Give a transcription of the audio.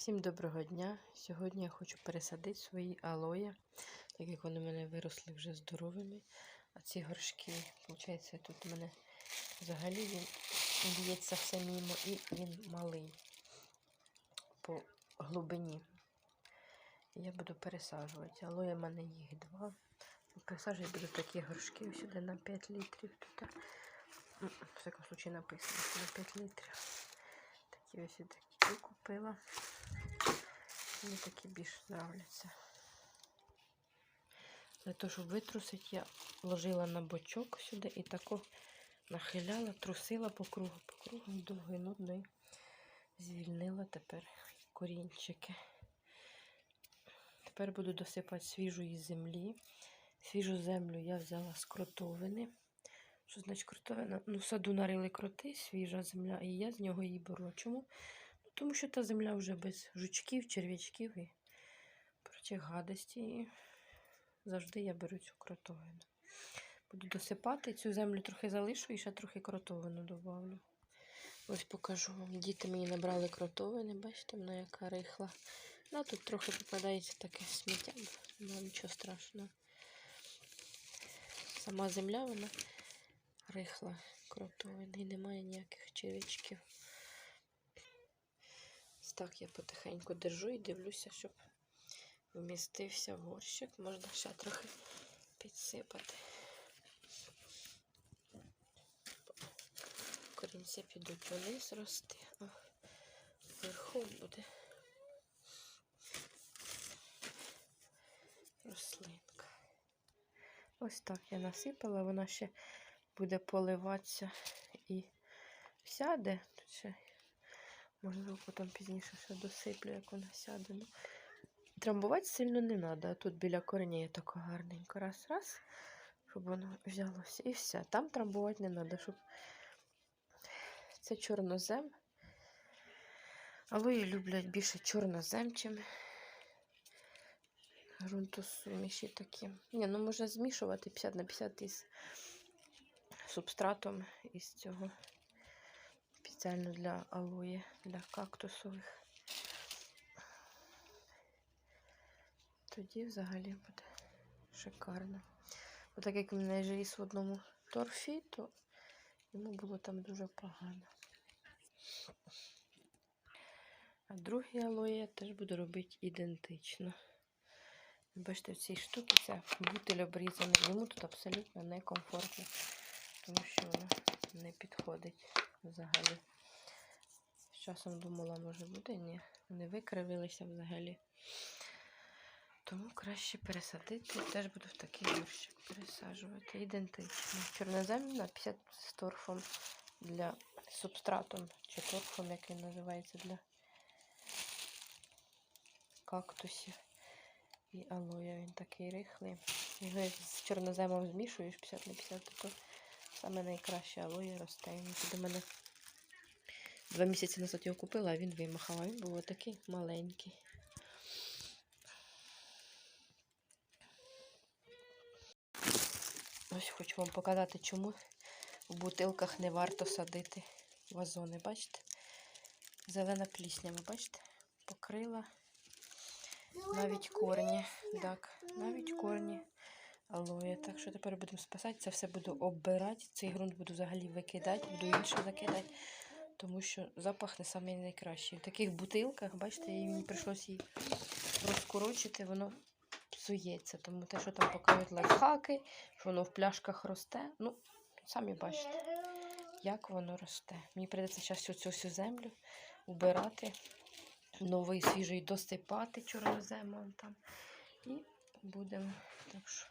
Всім доброго дня! Сьогодні я хочу пересадити свої алоє, так як вони в мене виросли вже здоровими. А ці горшки, виходить, тут у мене взагалі він б'ється все мімо і він малий по глибині. Я буду пересаджувати. Алоє в мене їх два. Пересаджувати буду такі горшки сюди на 5 літрів. Тут, в всякому случае написано, що на 5 літрів. Такі ось і такі купила. Мені такі більш нравляться. Для того, щоб витрусити, я ложила на бочок сюди і тако нахиляла, трусила по кругу, по кругу, нудно і звільнила тепер корінчики. Тепер буду досипати свіжої землі. Свіжу землю я взяла з кротовини. Що значить кротовина? Ну, в саду нарили кроти, свіжа земля, і я з нього її беру. Чому? Тому що та земля вже без жучків, черв'ячків і прочих гадостей. І завжди я беру цю кротовину. Буду досипати, цю землю трохи залишу і ще трохи кротовину додавлю. Ось покажу вам. Діти мені набрали кротовини, бачите, вона яка рихла. Ну, тут трохи попадається таке сміття, ну нічого страшного. Сама земля, вона рихла кротовина і немає ніяких червячків. Ось Так я потихеньку держу і дивлюся, щоб вмістився горщик. Можна ще трохи підсипати. Корінці підуть вниз рости, а вверху буде рослинка. Ось так я насипала, вона ще буде поливатися і сяде. Тут ще, можливо, потім пізніше ще досиплю, як вона сяде. Ну, трамбувати сильно не треба. А тут біля коренів тако гарненько. Раз-раз, щоб воно взялося. І все. Там трамбувати не треба, щоб це чорнозем. Алої люблять більше чорнозем, чим ґрунтосуміші такі. Ні, ну можна змішувати 50 на 50 із субстратом із цього спеціально для алої, для кактусових. Тоді взагалі буде шикарно. Отак як в мене ж ріс в одному торфі, то йому було там дуже погано. А другий алоє я теж буду робити ідентично. Бачите, в цій штуці це бутиль обрізаний. Йому тут абсолютно некомфортно, тому що воно не підходить взагалі. З часом думала, може буде, ні. Вони викривилися взагалі. Тому краще пересадити. Теж буду в такий горщик пересаджувати. Ідентично. Чорноземна 50 з торфом для субстратом. Чи торфом, як він називається, для кактусів. І алоя він такий рихлий. Його з чорноземом змішуєш 50 на 50, то саме найкраще алоя росте. Він у мене два місяці назад його купила, а він вимахав. А він був такий маленький. Ось хочу вам показати, чому в бутилках не варто садити вазони. Бачите? Зелена плісня, ви бачите? Покрила навіть корні. Так, навіть корні алоє. Так що тепер будемо спасати. Це все буду оббирати. Цей ґрунт буду взагалі викидати, буду інше закидати, тому що запах не самий найкращий. В таких бутилках, бачите, мені прийшлося її розкорочити, воно псується. Тому те, що там покажуть лайфхаки, що воно в пляшках росте. Ну, самі бачите, як воно росте. Мені прийдеться зараз цю всю землю убирати новий свіжий досипати чорноземом там. І будемо. Так що